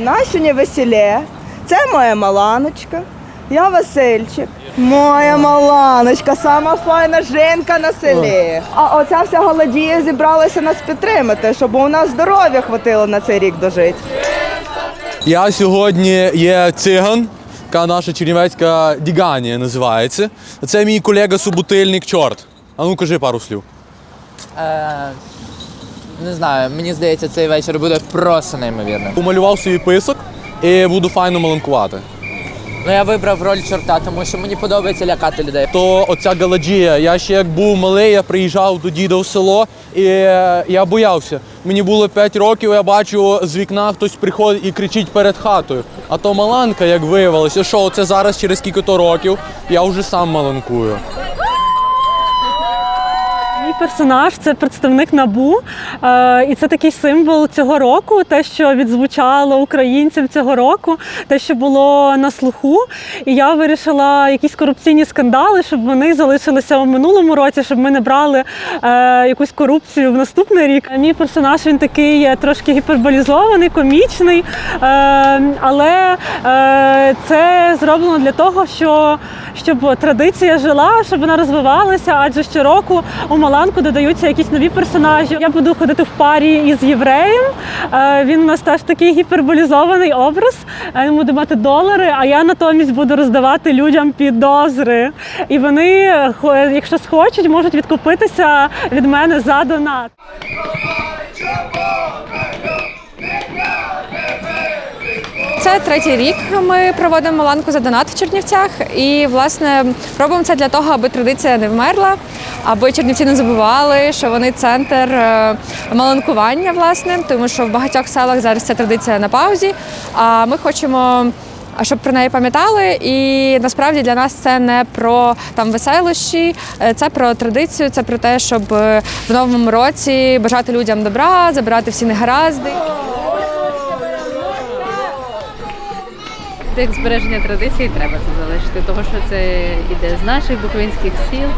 У нас сьогодні весілля. Це моя Маланочка. Я Васильчик. Моя Маланочка, сама файна жінка на селі. А оця вся голодія зібралася нас підтримати, щоб у нас здоров'я хватило на цей рік дожити. Я сьогодні є циган, яка наша чернівецька діганія називається. Це мій колега субутильник чорт. А ну кажи пару слів. Не знаю, мені здається, цей вечір буде просто неймовірним. Помалював собі писок і буду файно маланкувати. Ну я вибрав роль чорта, тому що мені подобається лякати людей. То оця галаджія. Я ще як був малий, я приїжджав до діда в село і е, я боявся. Мені було 5 років, я бачу з вікна хтось приходить і кричить перед хатою. А то маланка, як виявилося, що це зараз через кілька років, я вже сам маланкую. Персонаж це представник набу, е, і це такий символ цього року, те, що відзвучало українцям цього року, те, що було на слуху. І я вирішила якісь корупційні скандали, щоб вони залишилися у минулому році, щоб ми не брали е, якусь корупцію в наступний рік. Мій персонаж він такий е, трошки гіперболізований, комічний, е, але е, це зроблено для того, що щоб традиція жила, щоб вона розвивалася, адже щороку у Маланку додаються якісь нові персонажі. Я буду ходити в парі із євреєм. Е, Він у нас теж такий гіперболізований образ. Е, Він буде мати долари, а я натомість буду роздавати людям підозри. І вони, е, якщо схочуть, можуть відкупитися від мене за донат. Це третій рік ми проводимо ланку за донат в Чернівцях. І власне робимо це для того, аби традиція не вмерла, аби чернівці не забували, що вони центр е, маланкування, власне, тому що в багатьох селах зараз ця традиція на паузі. А ми хочемо. а Щоб про неї пам'ятали, і насправді для нас це не про там веселощі, е, це про традицію, це про те, щоб е, в новому році бажати людям добра, забирати всі негаразди. Як збереження традицій треба це залишити, тому що це іде з наших буковинських сіл,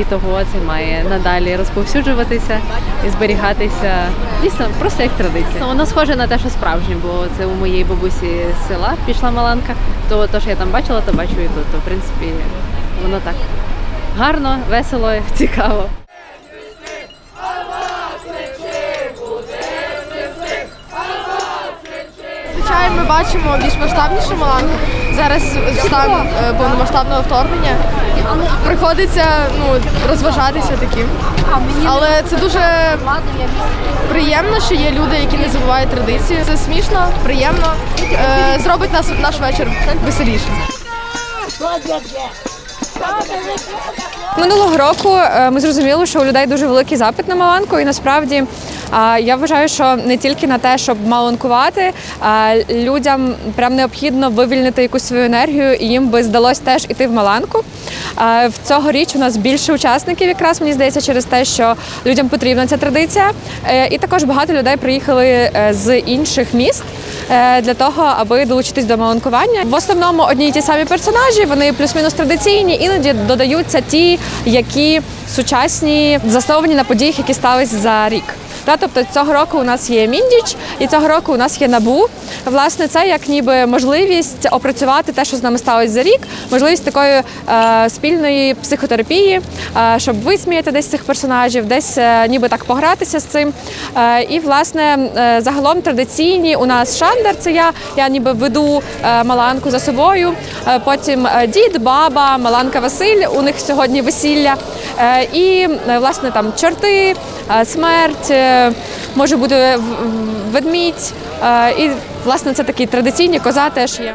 і того це має надалі розповсюджуватися і зберігатися дійсно просто як традиція. Воно схоже на те, що справжнє, бо це у моєї бабусі з села пішла маланка. То те, що я там бачила, то бачу і тут. То в принципі воно так гарно, весело, цікаво. Ми бачимо більш масштабнішу маланку. Зараз стан е, повномасштабного вторгнення приходиться ну, розважатися таким. Але це дуже приємно, що є люди, які не забувають традиції. Це смішно, приємно, е, зробить нас наш вечір веселішим. Минулого року е, ми зрозуміли, що у людей дуже великий запит на маланку, і насправді я вважаю, що не тільки на те, щоб маланкувати, а людям прям необхідно вивільнити якусь свою енергію, і їм би здалось теж іти в маланку. В цьогоріч у нас більше учасників, якраз мені здається, через те, що людям потрібна ця традиція. Е, І також багато людей приїхали е, з інших міст для того, аби долучитись до маланкування. В основному одні й ті самі персонажі, вони плюс-мінус традиційні, іноді додаються ті, які сучасні, засновані на подіях, які стались за рік. Тобто цього року у нас є міндіч, і цього року у нас є набу. Власне, це як ніби можливість опрацювати те, що з нами сталося за рік, можливість такої е, спільної психотерапії, е, щоб висміяти десь цих персонажів, десь е, ніби так погратися з цим. Е, і власне е, загалом традиційні у нас шандер. Це я, я ніби веду е, маланку за собою. Е, потім е, дід, баба, маланка Василь. У них сьогодні весілля. Е, і е, власне там чорти, е, смерть, е, може бути ведмідь. Е, І власне це такі традиційні коза теж є.